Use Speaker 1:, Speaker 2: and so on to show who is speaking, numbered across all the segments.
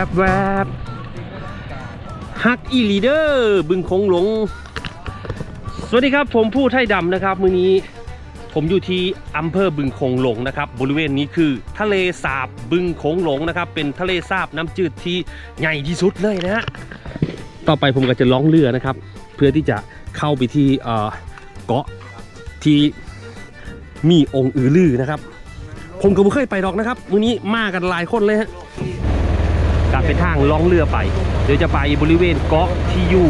Speaker 1: แวบแวบฮักอีลีเดอร์บึงคงหลง สวัสดีครับผมผู้ไทยดำนะครับ มื้อนี้ผมอยู่ที่อำเภอบึงคงหลงนะครับ บริเวณนี้คือทะเลสาบบึงคงหลงนะครับ เป็นทะเลสาบน้ำจืดที่ใหญ่ที่สุดเลยนะฮะต่อไปผมก็จะล่องเรือนะครับ เพื่อที่จะเข้าไปที่เกาะที่มีองค์อือลือนะครับ ผมก็ไม่เคยไปหรอกนะครับมื้อนี้มากันหลายคนเลยฮะ เป็นทางล่องเรือไป เดี๋ยวจะไปบริเวณเกาะที่อยู่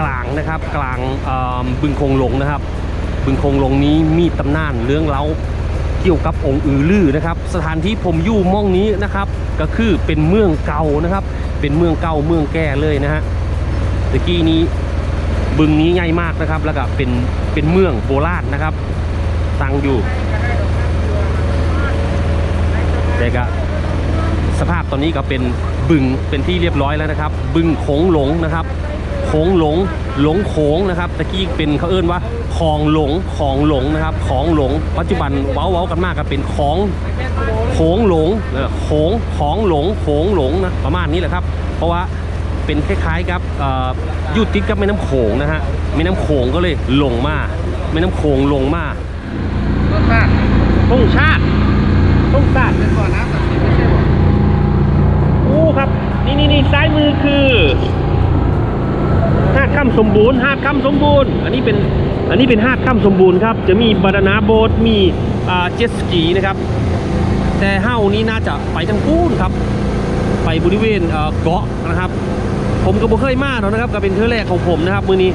Speaker 1: กลางนะครับกลางบึงคงหลงนะครับ บึงคงหลงนี้มีตำนานเรื่องเล่าเกี่ยวกับองค์อือลือนะครับ สถานที่ผมอยู่หมองนี้นะครับ ก็คือเป็นเมืองเก่านะครับ เป็นเมืองเก่าเมืองแก่เลยนะฮะตะกี้นี้บึงนี้ใหญ่มากนะครับ แล้วก็เป็นเป็นเมืองโบราณนะครับตั้งอยู่แต่ก็ สภาพตอนนี้ก็เป็นบึงเป็นที่เรียบร้อยแล้วนะครับ บึงโขงหลงนะครับโขงหลงหลงโขงนะครับตะกี้เป็นเขาเอิ้นว่าคองหลงคลองหลงนะครับของหลง ปัจจุบันเว้าเว้ากันมากก็เป็นของโขงหลงโขงของหลงโขงหลงนะประมาณนี้แหละครับ เพราะว่าเป็นคล้ายๆกับอ่ออยู่ติดกับแม่น้ำโขงนะฮะแม่น้ำโขงก็เลยหลงมาแม่น้ำโขงหลงมา
Speaker 2: รสชาติ
Speaker 1: ธงชาติธงชาติ
Speaker 2: เป็นบ่อน้ำศักดิ์สิทธิ์ไม่ใช่บ่อ
Speaker 1: โอ้ครับ นี่นี่นี่ซ้ายมือคือหาดค่ำสมบูรณ์หาดค่ำสมบูรณ์ อันนี้เป็นอันนี้เป็นหาดค่ำสมบูรณ์ครับ จะมีบาดานาโบ๊ทมีเจ็ตสกีนะครับ แต่เฮ้านี้น่าจะไปทางปูนครับ ไปบริเวณเกาะนะครับ ผมก็บ่เคยมาแล้วนะครับ ก็เป็นเทือแรกของผมนะครับ มือนี้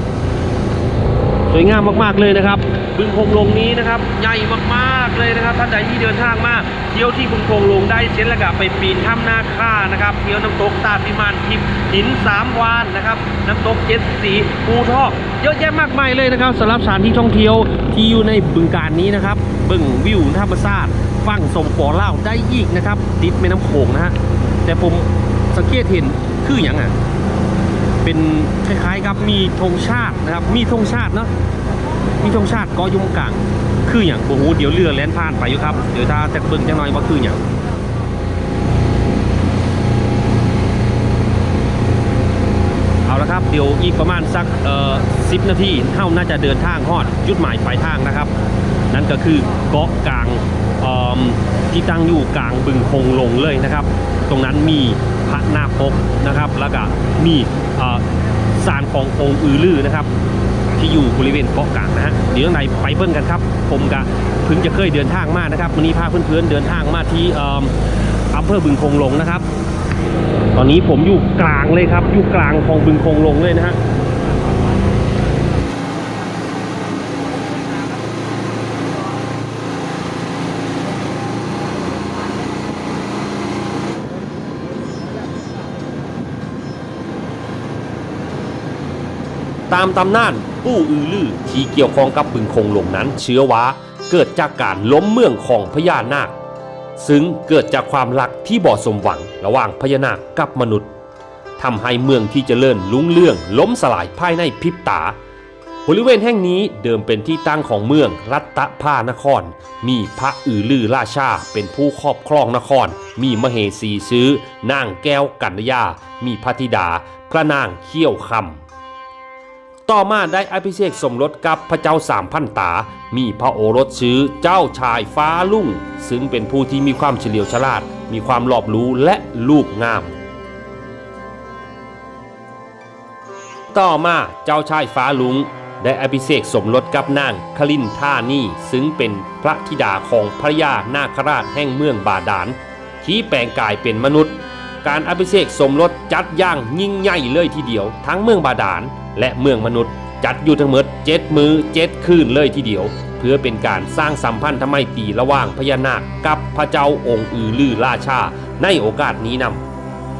Speaker 1: สวยงามมากๆเลยนะครับ บึงคงลงนี้นะครับ ใหญ่มากๆเลยนะครับ ท่านใดที่เดินทางมาเที่ยวที่บึงคงลงได้เช่นละกะไปปีนถ้ำนาค่านะครับเที่ยวน้ำตกตาดพิมานทิพย์หินสามวานนะครับ น้ำตกเจ็ดสีภูทอกเยอะแยะมากมายเลยนะครับสำหรับสถานที่ท่องเที่ยวที่อยู่ในบึงการนี้นะครับบึงวิวธรรมชาติฝั่งสมปอเล่าได้อีกนะครับติดแม่น้ำโขงนะฮะแต่ผมสังเกตเห็นคืออย่างอะ เป็นคล้ายๆกับมีธงชาตินะครับ มีธงชาติเนาะมีธงชาติเก็ยุ่งกลางคืออย่างโอ้โหเดี๋ยวเรือแล่นผ่านไปอยู่ครับเดี๋ยวถ้าจะเบิ่งจังหน่อยว่าคืออย่างเอาละครับเดี๋ยวอีกประมาณสักเอ่อสินาทีเท่าน่าจะเดินทางฮอดจุดหมายปลายทางนะครับ นั่นก็คือเกาะกลางที่ตั้งอยู่กลางบึงคงลงเลยนะครับ ตรงนั้นมีพระนาคปกนะครับ แล้วก็มี สารขององค์อือลือนะครับ ที่อยู่บริเวณเกาะกลางนะฮะเดี๋ยวในไปเบิ่งกันครับ ผมกะเพิ่งจะเคยเดินทางมานะครับวันนี้พาเพื่อนๆเดินทางมาที่เอิ่มอำเภอบึงคงหลงนะครับ ตอนนี้ผมอยู่กลางเลยครับอยู่กลางของบึงคงหลงเลยนะฮะ ตามตำนานปู่อือลือที่เกี่ยวข้องกับบึงคงหลงนั้นเชื้อว่าเกิดจากการล้มเมืองของพญานาค ซึ่งเกิดจากความรักที่บ่สมหวังระหว่างพญานาคกับมนุษย์ทำให้เมืองที่จเจริญรุ่งเรื่องล้มสลายภายในพริบตา บริเวณแห่งนี้เดิมเป็นที่ตั้งของเมืองรัตตพานคร มีพระอือลือราชาเป็นผู้ครอบครองนคร มีมเหสีซื้อนางแก้วกัญญา มีพระธิดา พระนางเขี้ยวคำ ต่อมาได้อภิเษกสมรสกับพระเจ้าสามพันตา มีพระโอรสชื่อเจ้าชายฟ้าลุ่ง ซึ่งเป็นผู้ที่มีความเฉลียวฉลาด มีความรอบรู้และลูกงาม ต่อมาเจ้าชายฟ้าลุงได้อภิเษกสมรสกับนางคลินท่านี่ซึ่งเป็นพระธิดาของพระยานาคราชแห่งเมืองบาดาลที่แปลงกายเป็นมนุษย์ การอภิเษกสมรสจัดย่างยิ่งใหญ่เลยทีเดียว ทั้งเมืองบาดาล และเมืองมนุษย์จัดอยู่ทั้งหมดเจ็ดมือเจ็ดคืนเลยทีเดียว เพื่อเป็นการสร้างสัมพันธ์ทำไมตีระหว่างพญานาคกับพระเจ้าองค์อือลือราชาในโอกาสนี้น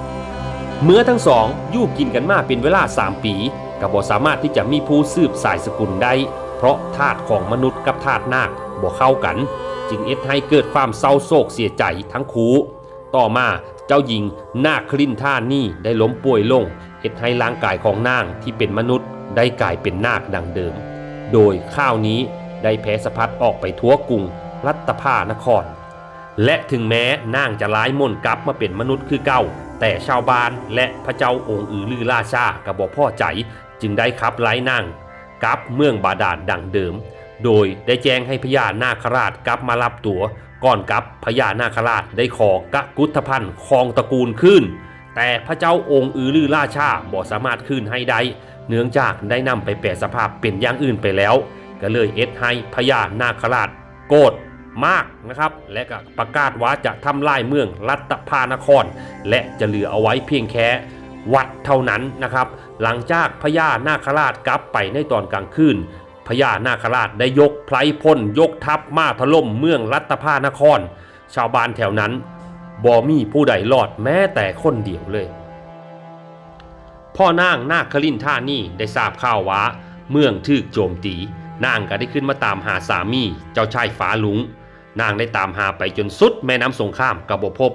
Speaker 1: ำเมื่อทั้งสองอยู่กินกันมาเป็นเวลา3ปีก็บ่สามารถที่จะมีผู้สืบสายสกุลได้ เพราะธาตุของมนุษย์กับธาตุนาคบ่เข้ากัน จึงเอ็ดให้เกิดความเศร้าโศกเสียใจทั้งคู่ต่อมา จ้าหญิงนาคลินท่านี่ได้ล้มป่วยลงเอ็ดให้ร่างกายของนางที่เป็นมนุษย์ ได้กลายเป็นนาคดังเดิม โดยข้าวนี้ได้แพร่สะพัดออกไปทั่วกรุงรัตภานคร และถึงแม้นางจะร้ายมนกลับมาเป็นมนุษย์คือเก่า แต่ชาวบ้านและพระเจ้าองค์อือลือราชากับบอกพ่อใจจึงได้ขับไล่นางกลับเมืองบาดาลดังเดิม โดยได้แจ้งให้พญานาคราชกลับมารับตัว ก่อนกับพญานาคราชได้ขอกะกุฏพันธ์ครองตระกูลขึ้น แต่พระเจ้าองค์อือลือราชาบ่สามารถขึ้นให้ได้ เนื่องจากได้นำไปแปรสภาพเป็นอย่างอื่นไปแล้ว ก็เลยเอ็ดให้พญานาคราชโกรธมากนะครับ และก็ประกาศว่าจะทำลายเมืองรัตภานคร และจะเหลือเอาไว้เพียงแค่วัดเท่านั้นนะครับ หลังจากพญานาคราชกลับไปในตอนกลางคืน พญานาคราชได้ยกไพรพลยกทัพมาถล่มเมืองรัตภานคร ชาวบ้านแถวนั้นบ่มีผู้ใดรอดแม้แต่คนเดียวเลย พ่อนางนาคลินท่านี่ได้ทราบข่าวว่า เมืองถูกโจมตี นางก็ได้ขึ้นมาตามหาสามี เจ้าชายฟ้าลุง นางได้ตามหาไปจนสุดแม่น้ำสงครามกับบพบ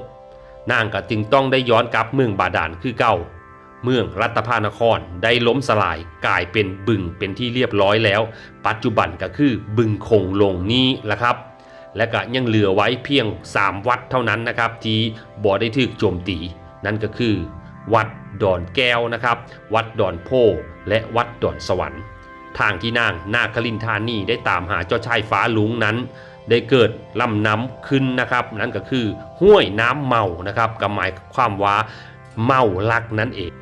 Speaker 1: นางก็จึงต้องได้ย้อนกลับเมืองบาดาลคือเก่า เมืองรัตภานครได้ล้มสลายกลายเป็นบึงเป็นที่เรียบร้อยแล้ว ปัจจุบันก็คือบึงคงลงนี้แหละครับ และก็ยังเหลือไว้เพียง 3 วัดเท่านั้นนะครับ ที่บ่ได้ถูกโจมตี นั่นก็คือ วัดดอนแก้วนะครับ วัดดอนโพและวัดดอนสวรรค์ ทางที่นางนาคลินทานีได้ตามหาเจ้าชายฟ้าลุงนั้นได้เกิดลำน้ำขึ้นนะครับ นั่นก็คือห้วยน้ำเมานะครับกับหมายความว่าเมาลักนั่นเอง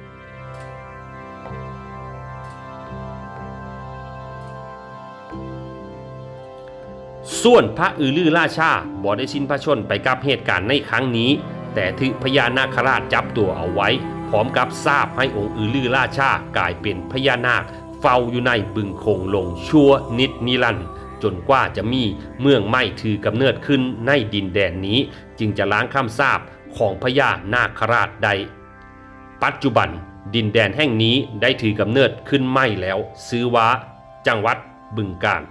Speaker 1: ส่วนพระอือลือราชาบ่ได้สิ้นพระชนไปกับเหตุการณ์ในครั้งนี้ แต่ถือพญานาคราชจับตัวเอาไว้ พร้อมกับทราบให้องค์อือลือราชากลายเป็นพญานาคเฝ้าอยู่ในบึงคงลงชั่วนิดนิรันด์จนกว่าจะมีเมืองใหม่ถือกำเนิดขึ้นในดินแดนนี้ จึงจะล้างคำสาปของพญานาคราชใด ปัจจุบันดินแดนแห่งนี้ได้ถือกำเนิดขึ้นใหม่แล้ว ซื้อว่าจังหวัดบึงกาฬ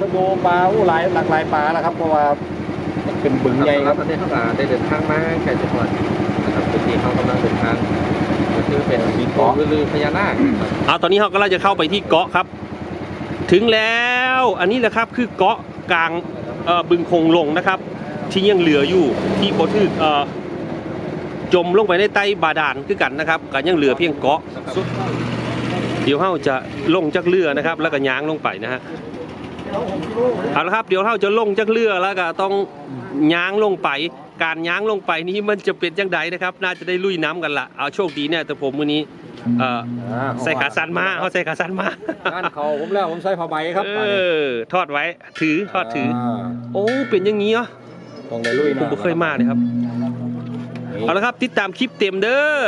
Speaker 3: ชะโดปลาอู้หลายหลากหลายปลานะครับ เพราะว่ามันเป็นบึงใหญ่ครับ
Speaker 2: ตอนนี้เขาก็ได้เดินทางมาแค่จังหวัดนะครับพื้นที่เขากำลังเดินทางก็คือเป็นมีเกาะลือพญานาค
Speaker 1: เอาตอนนี้เรากำลังจะเข้าไปที่เกาะครับ ถึงแล้ว อันนี้แหละครับคือเกาะกลางเอ่อบึงคงลงนะครับ ที่ยังเหลืออยู่ที่โบทึกเอ่อจมลงไปในใต้บาดาลคือกันนะครับก็ยังเหลือเพียงเกาะสุดเดี๋ยวเราจะลงจากเรือนะครับ แล้วก็ย้างลงไปนะฮะ เอาละครับเดี๋ยวเราจะลงจากเรือแล้วก็ต้องย้างลงไป การย้างลงไปนี้มันจะเป็นยังไงนะครับ น่าจะได้ลุยน้ำกันละเอาโชคดีเนี่ยแต่ผมมื้อนี้เอ่อใส่ขาสั้นมาเขาใส่ขาสั้นมา
Speaker 3: งานเขาผมแล้วผมใส่ผ้าใบครับ
Speaker 1: เออทอดไว้ถือทอดถือาโอ้เป็นอย่างนี้เหรอ
Speaker 3: ต้องได้ลุย
Speaker 1: ผมบ่เคยมาเลยครับเอาละครับติดตามคลิปเต็มเด้อ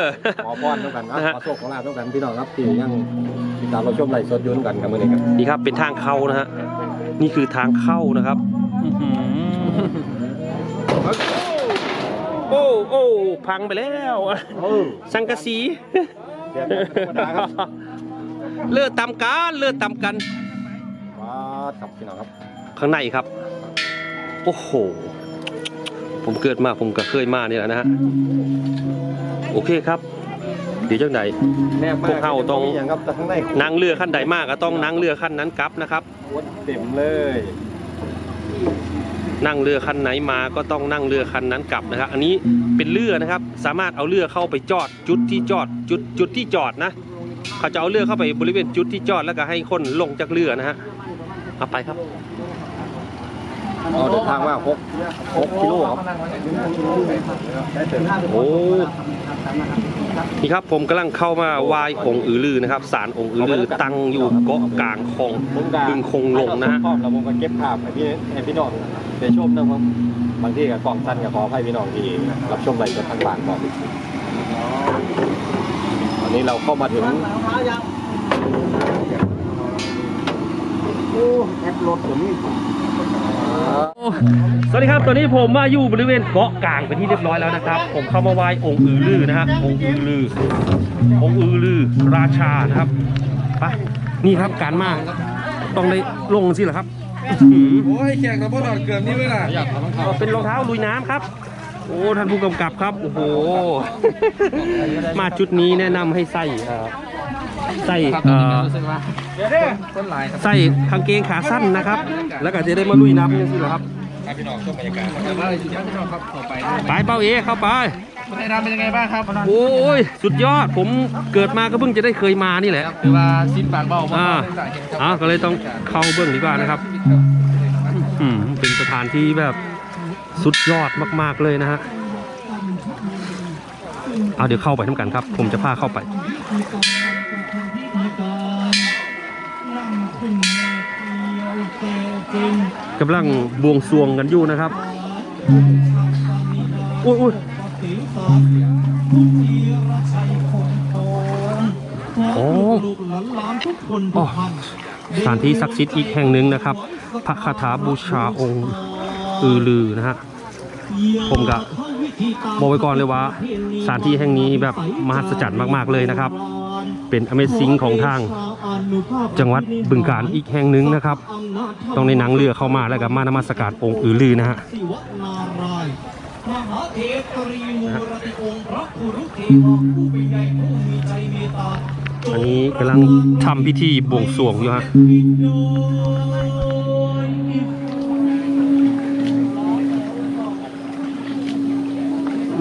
Speaker 3: ขอพรต้องกันนะ
Speaker 1: นะฮะ
Speaker 3: ขอโชคขอลาบต้องกันพี่น้องครับที่ยังติดตามเราชมไลฟ์สดอยุ่นกันกับมือนี้ครับ
Speaker 1: นี่ครับเป็นทางเข้านะฮะ นี่คือทางเข้านะครับอื้อหือโอ้โอ้พังไปแล้ว
Speaker 3: เออ
Speaker 1: สังกะสี
Speaker 3: เดี๋ยวธรรมดาครับ
Speaker 1: เลือดตามกันเลือดตามกัน
Speaker 3: ว้าดครับพี่น้องครับ
Speaker 1: ข้างในครับ โอ้โห ผมเกิดมาผมก็เคยมานี่แหละนะฮะ โอเคครับ เดี๋ยวจังไหน
Speaker 3: แนบมาก
Speaker 1: พวกเขาต้อง
Speaker 3: มีอย่างครับแต่ข้างใน
Speaker 1: นั่งเรือขั้นใดมากก็ต้องนั่งเรือขั้นนั้นกลับนะครับ
Speaker 3: วัดเต็มเลย
Speaker 1: นั่งเรือคันไหนมาก็ต้องนั่งเรือคันนั้นกลับนะครับ อันนี้เป็นเรือนะครับ สามารถเอาเรือเข้าไปจอดจุดที่จอดจุดจุดที่จอดนะ เขาจะเอาเรือเข้าไปบริเวณจุดที่จอดแล้วก็ให้คนลงจากเรือนะฮะเอาไปครับ
Speaker 3: เอาเดินทางมาหกหกกิโลครับ
Speaker 1: โอ้นี่ครับผมกำลังเข้ามาไหว้องค์อือลือนะครับศาลองค์อือลือตั้งอยู่เกาะกลางคลอง
Speaker 3: ผมก็
Speaker 1: บึงคงลงนะฮะ
Speaker 3: พร้อมแล้วผมก็เก็บภาพให้พี่ให้พี่น้องได้ชมนะครับบางที่กับกล้องสั้นกับขอให้พี่น้องที่รับชมไลฟ์สดทางบ้านก่อนตอนนี้เราเข้ามาถึง
Speaker 1: สวัสดีครับ ตอนนี้ผมมาอยู่บริเวณเกาะกลางเป็นที่เรียบร้อยแล้วนะครับ ผมเข้ามาไหว้องค์อือลือนะฮะ องค์อือลือ องค์อือลือราชานะครับ ไป นี่ครับการมาต้องได้ลงสิเหรอครับอื้อหือ
Speaker 2: โอ้ยแข่งกับพวกเราเกินนี่เลยล่ะ
Speaker 1: เอาเป็นรองเท้าลุยน้ำครับ โอ้ท่านผู้กำกับครับ โอ้โห มาจุดนี้แนะนำให้ใส่เอ่อ ใส่เอ่อ
Speaker 2: ต้นลายครับ
Speaker 1: ใส่กางเกงขาสั้นนะครับ แล้วก็จะได้มาลุยน้ำยังสิเหรอครับ
Speaker 3: ครับพี่น้องชมบรรยากาศ
Speaker 2: แต่ว่าอยู่ที่พี่น้องครับต่อไป
Speaker 1: ไปเป้าเอเข้าไป
Speaker 2: คนไทยดำเป็นยังไงบ้างครับ
Speaker 1: โอ้ย สุดยอด ผมเกิดมาก็เพิ่งจะได้เคยมานี่แหละ
Speaker 2: ครับคือว่าสิ้นปากเบา
Speaker 1: อ่า
Speaker 2: ต่างๆเห็นครับ
Speaker 1: อ่าก็เลยต้องเข้าเบื้องดีกว่านะครับ อืมเป็นสถานที่แบบสุดยอดมากๆเลยนะฮะ เอาเดี๋ยวเข้าไปทั้งกันครับ ผมจะพาเข้าไป กำลังบวงสรวงกันอยู่นะครับอุ้ยอุ้ยโอ้อ๋อสถานที่ศักดิ์สิทธิ์อีกแห่งหนึ่งนะครับพระคาถาบูชาองค์อือลือนะฮะผมกะบอกไว้ก่อนเลยว่าสถานที่แห่งนี้แบบมหัศจรรย์มาก ๆ เลยนะครับ เป็น Amazing ของทางจังหวัดบึงการอีกแห่งหนึ่งนะครับ ต้องในหนังเรือเข้ามาแล้วก็มานมัสการองค์อือลือนะฮะ
Speaker 4: ศิวนารายณ์มหาเทพรีมูรติองค์พระคุรุเทวาผู้เป็นใหญ่ผู้มีใจเมตตา
Speaker 1: อันนี้กำลังทำพิธีบวงสรวงอยู่ฮะ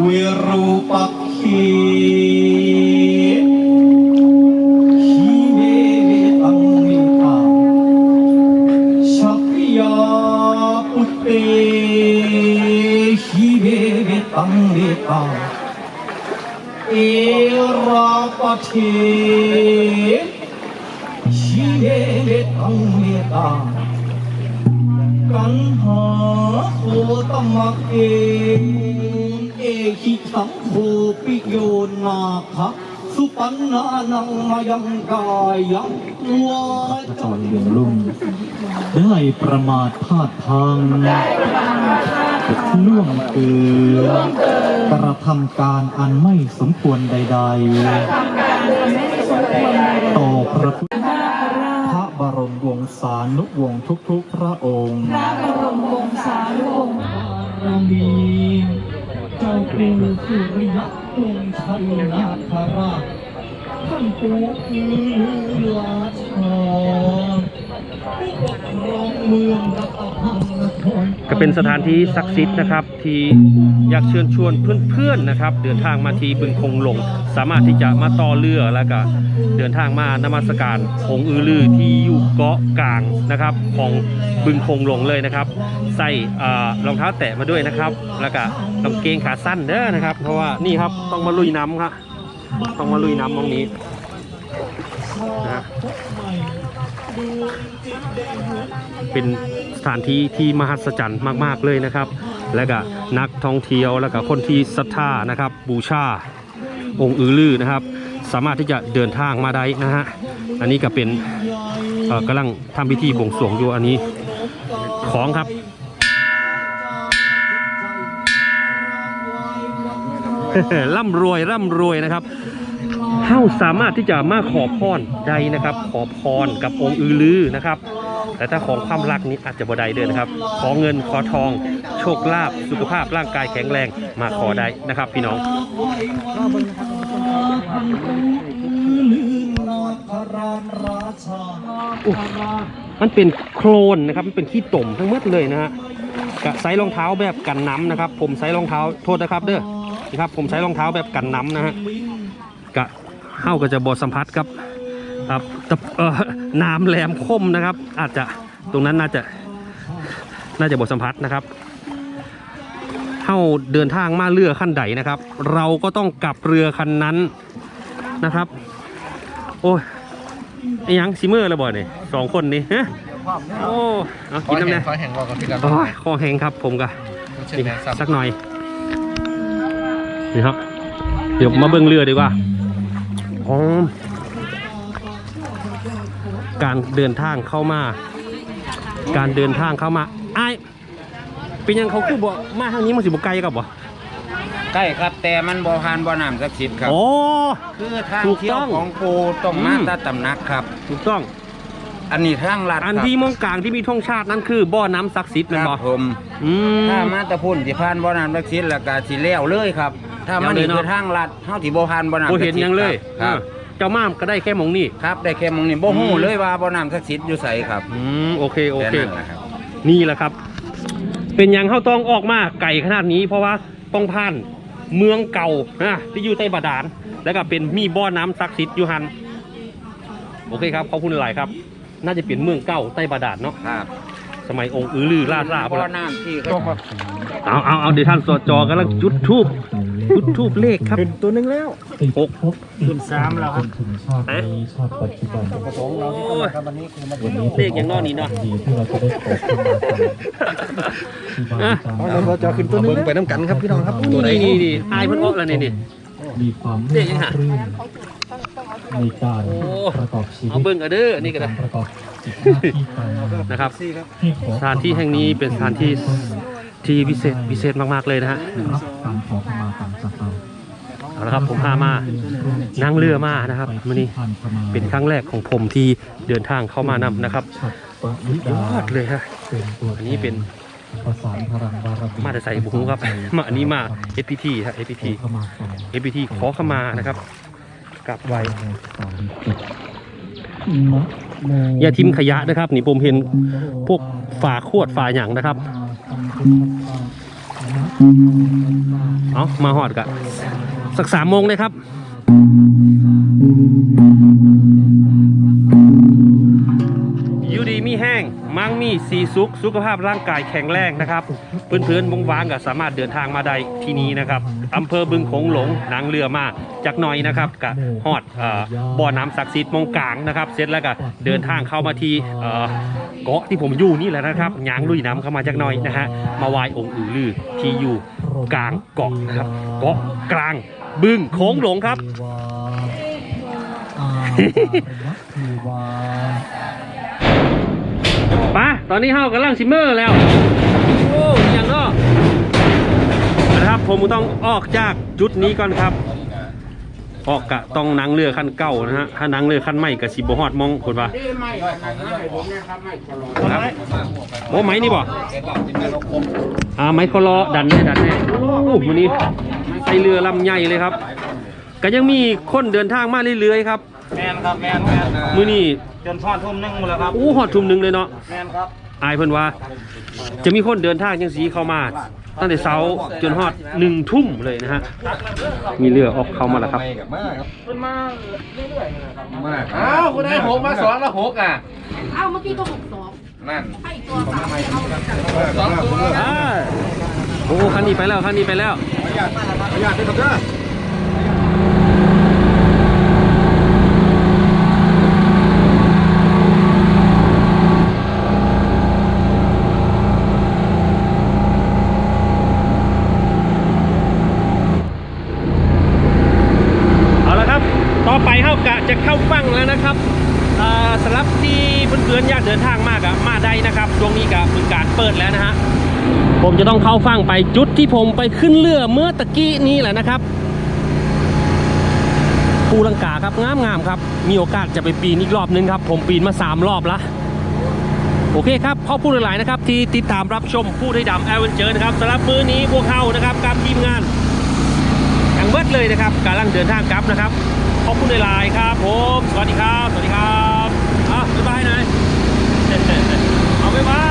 Speaker 4: เวรูปักขีขี ตังเมตาเอรปทขีเมเวตังเมตากันหาโคตมักเองเอหิสังโฆปิโยนาคะสุปันนานังมายังกายยังวาจอยเรืองลุ่มได้ประมาทพลาดทางล่วงเกิน กระทำการอันไม่สมควรใดๆต่อพระพุทธพระบรมวงศานุวงศ์ทุกๆพระองค์
Speaker 5: พระบรมวงศานุวงศ์
Speaker 4: บารมีเจ้ากรุงสุริยะวงศ์ชัยนาคราชท่านปู่อือราชาผู้ปกครองเมืองและอภังนคร
Speaker 1: ก็เป็นสถานที่ศักดิ์สิทธิ์นะครับ ที่อยากเชิญชวนเพื่อนๆนะครับ เดินทางมาที่บึงคงหลง สามารถที่จะมาต่อเรือแล้วก็เดินทางมานมัสการองค์อือลือที่อยู่เกาะกลางนะครับของบึงคงหลงเลยนะครับ ใส่รองเท้าแตะมาด้วยนะครับ แล้วก็กางเกงขาสั้นเด้อนะครับ เพราะว่านี่ครับต้องมาลุยน้ำครับต้องมาลุยน้ำตรงนี้นะ เป็นสถานที่ที่มหัศจรรย์มาก ๆเลยนะครับ และก็นักท่องเที่ยวแล้วก็คนที่ศรัทธานะครับ บูชาองค์อือลือนะครับ สามารถที่จะเดินทางมาได้นะฮะอันนี้ก็เป็นกำลังทำพิธีบวงสรวงอยู่อันนี้ของครับร่ำรวยร่ำรวยนะครับ เฮาสามารถที่จะมาขอพรได้นะครับ ขอพรกับองค์อือลือนะครับ แต่ถ้าของความรักนี้อาจจะบ่ได้เด้อนะครับ ขอเงินขอทอง โชคลาภสุขภาพร่างกายแข็งแรงมาขอได้นะครับ พี่น้องมันเป็นโคลนนะครับ มันเป็นขี้ต่มทั้งหมดเลยนะฮะกะใส่รองเท้าแบบกันน้ำนะครับ ผมใส่รองเท้าโทษนะครับเด้อนะครับผมใช้รองเท้าแบบกันน้ำนะฮะ เฮ้าก็จะบอสัมผัสกับครับตะเอ่อน้ำแหลมคมนะครับ อาจจะตรงนั้นน่าจะน่าจะบอสัมผัสนะครับเฮ้าเดินทางมาเรือขั้นใดนะครับ เราก็ต้องกลับเรือคันนั้นนะครับ โอ้ยไอ้หยังซิเมอร์แล้วบ่เนี่ยสองคนนี่ฮะโอ้เอา
Speaker 2: ขอ
Speaker 1: กินน้ำ
Speaker 2: แห่
Speaker 1: เนี่
Speaker 2: ง
Speaker 1: ย
Speaker 2: ขอแห่งบอกกับพี่กัน
Speaker 1: โอ้ยคอแห้งครับผมกะ
Speaker 2: เช่นนั้นสับ
Speaker 1: สักหน่อยนี่ครับเดี๋ยวมาเบิ่งเรือดีกว่า อ๋อการเดินทางเข้ามา การเดินทางเข้ามาไอ้ายเป็นยังเขาคือบอกมาทางนี้มันสิบไกลกับบ่
Speaker 6: ใกล้ครับแต่มันบ่ผ่านบ่อน้ำศักดิ์สิทธิ์ครับ
Speaker 1: โอ้
Speaker 6: คือทาง
Speaker 1: ถูก
Speaker 6: เที่ย
Speaker 1: ต้
Speaker 6: ว
Speaker 1: อง
Speaker 6: ของปูต้องมา
Speaker 1: อืม
Speaker 6: ตาตำหนักครับ
Speaker 1: ถูกต้อง
Speaker 6: อันนี้ทางลัด
Speaker 1: อัน
Speaker 6: ครับ
Speaker 1: ที่มองกลางที่มีธงชาตินั่นคือบ่อน้ำศักดิ์สิทธิ์
Speaker 6: ค
Speaker 1: แม่น
Speaker 6: รั
Speaker 1: บ่
Speaker 6: บผม
Speaker 1: อืม
Speaker 6: ถ้ามาตะพุ่นสิผ่านบ่อน้ำศักดิ์สิทธิ์แล้วก็สิแล้วเลยครับ ถ้ามันนี่
Speaker 1: แล้วเลยเนาะ
Speaker 6: คือทางลัดเฮาสิบ่ผ่านบ่อน้ำ
Speaker 1: โบ
Speaker 6: ศักดิ์
Speaker 1: เห็น
Speaker 6: สิทธิ์
Speaker 1: ยังเลย
Speaker 6: ครับ
Speaker 1: เออเจ้าม่ามก็ได้แค่หมองนี่
Speaker 6: ครับ ได้แค่หมองนี้บ่ฮู้
Speaker 1: อืม
Speaker 6: เลยว่าบ่อน้ำศักดิ์สิทธิ์อยู่ไสครับ
Speaker 1: อืมโอเคโอเค
Speaker 6: แค่นั้นแหละครับ
Speaker 1: นี่แหละครับ เป็นอย่างเข้าต้องออกมาไก่ขนาดนี้ เพราะว่าต้องผ่านเมืองเก่านะที่อยู่ใต้บาดาลแล้วก็เป็นมีบ่อน้ำศักดิ์สิทธิ์อยู่หัน โอเคครับขอบคุณหลายครับ น่าจะเป็นเมืองเก่าใต้บาดาลเนาะ
Speaker 6: ครับ
Speaker 1: สมัยองค์อือลือล่าล่า
Speaker 6: บ่อน้ำที่ก็
Speaker 1: เอาเอาเอาเดี๋ยวท่านสจกำลังจุดทูบจุดทูบเลขครับ
Speaker 3: เป็นตัวหนึงแล้ว
Speaker 1: หก
Speaker 3: ขึ้นสามแล้วครับ
Speaker 4: ถึงชาตินี้ชาติปัจจุบัน
Speaker 3: ประสงค์เราที่เข้ามาครับวันนี้คือมา
Speaker 4: วันนี้
Speaker 1: เลขอย่างนอกนี้เนาะ
Speaker 4: ดีที่เราจะได้เปิดขึ้นมากันที่บ้านอาจารย์
Speaker 3: เราจะขึ้นตัวหนึงไปน้ำกันครับพี่น้องครับ
Speaker 1: นี่นี่นี่นี่อายเพิ่นออกแล้วนี่นี่
Speaker 4: มีความ
Speaker 1: เลขยังไง
Speaker 4: รื่นในการ
Speaker 1: โอ้
Speaker 4: ประกอบชีวิต
Speaker 1: เอาเบิ่งเอาเด้อนี่ก็ได้
Speaker 4: ประกอบจิตห น้าที่การงาน
Speaker 1: นะครับ
Speaker 4: ให้ขอ
Speaker 1: สถานที่แห่งนี้เป็นสถานที่ที่พิเศษพิเศษมากๆเลยนะฮะ
Speaker 4: รับการขอขมาต่างจากเรา
Speaker 1: เอาละครับผมพามานั่งเรือมานะครับวันนี้เป็นครั้งแรกของผมที่เดินทางเข้ามานำนะครับ
Speaker 4: ฉัตรปณิ
Speaker 1: ย
Speaker 4: ดา
Speaker 1: อดเลยฮะ
Speaker 4: เป็นตัว
Speaker 1: อันนี้เป็น
Speaker 4: ประสานพลังบารมี
Speaker 1: มาแต่ใส่บุ้งครับมาอันนี้มา SPT ครับ SPT
Speaker 4: ขอขมาก่อน
Speaker 1: SPT ขอขมานะครับกลับไว อย่าทิ้มขยะนะครับ นี่ผมเห็นพวกฝาขวดฝาหยังนะครับ เอามาหอดกะสักสามโมงเลยครับ มีสีสุขสุขภาพร่างกายแข็งแรงนะครับเพื่อนๆวงวางก็สามารถเดินทางมาได้ที่นี้นะครับอำเภอบึงโขงหลงนางเรือมาจากน่อยนะครับกับฮอดบ่อน้ำศักดิ์สิทธิ์มงกลางนะครับเสร็จแล้วก็เดินทางเข้ามาที่เกาะที่ผมอยู่นี่แหละนะครับยางลุยน้ำเข้ามาจากน่อยนะฮะมาไหว้องค์อือลือที่อยู่กลางเกาะนะครับเกาะกลางบึงโขงหลงครับ ตอนนี้เฮากำลังซิมเมอร์แล้ว โอ้ยอย่างเนาะนะครับผมต้องออกจากจุดนี้ก่อนครับ ออกกะต้องนั่งเรือคันเก่านะฮะถ้านั่งเรือคันใหม่กับสิบฮอดมองคนปะครับโอ้ไม้นี่บ่อ่าไม้คอลอดันแน่ดันแน่โอ้วันนี้ใส่เรือลำใหญ่เลยครับ ก็ยังมีคนเดินทางมาเรื่อยๆครับ
Speaker 3: แมนครับแมนแมน
Speaker 1: มื้อนี้
Speaker 3: จนทอดทุ่มหนึงหมดแล้วครับ
Speaker 1: อู้ฮอดทุ่มหนึงเลยเนาะ
Speaker 3: แมนครับ
Speaker 1: อายเพิ่นว่า จะมีคนเดินทางจังสีเข้ามา ตั้งแต่เช้าจนฮอดหนึ่งทุ่มเลยนะฮะ มีเรือออกเข้ามาแล้วครับ
Speaker 3: ขึ้นมาเรื่อยๆนะครับ
Speaker 2: มากอ้าวคุณได้หกมาสองแล้วหกอะ
Speaker 5: เอ้าเมื่อกี้ก็หกสอง
Speaker 2: นั่น
Speaker 5: ให้อีกตัวสามเอา
Speaker 2: สองตัว
Speaker 1: อ่าโอ้คันนี้ไปแล้วคันนี้ไปแล้ว
Speaker 3: อยากที่กับเด้อ
Speaker 1: จะต้องเข้าฟั่งไปจุดที่ผมไปขึ้นเรือเมื่อตะกี้นี้แหละนะครับภูลังกาครับงามงามครับ มีโอกาสจะไปปีนอีกรอบนึงครับ ผมปีนมา 3 รอบละโอเคครับขอบคุณหลาย ๆ นะครับ ที่ติดตามรับชมผู้ได้ดำแอเวนเจอร์นะครับสำหรับมือนี้พวกเขานะครับกาบทีมงานอย่างเบิดเลยนะครับการลังเดินทางกลับนะครับขอบคุณหลาย ๆ ครับผมสวัสดีครับ สวัสดีครับอะบ๊ายบายหน่อยเอาบ๊ายบา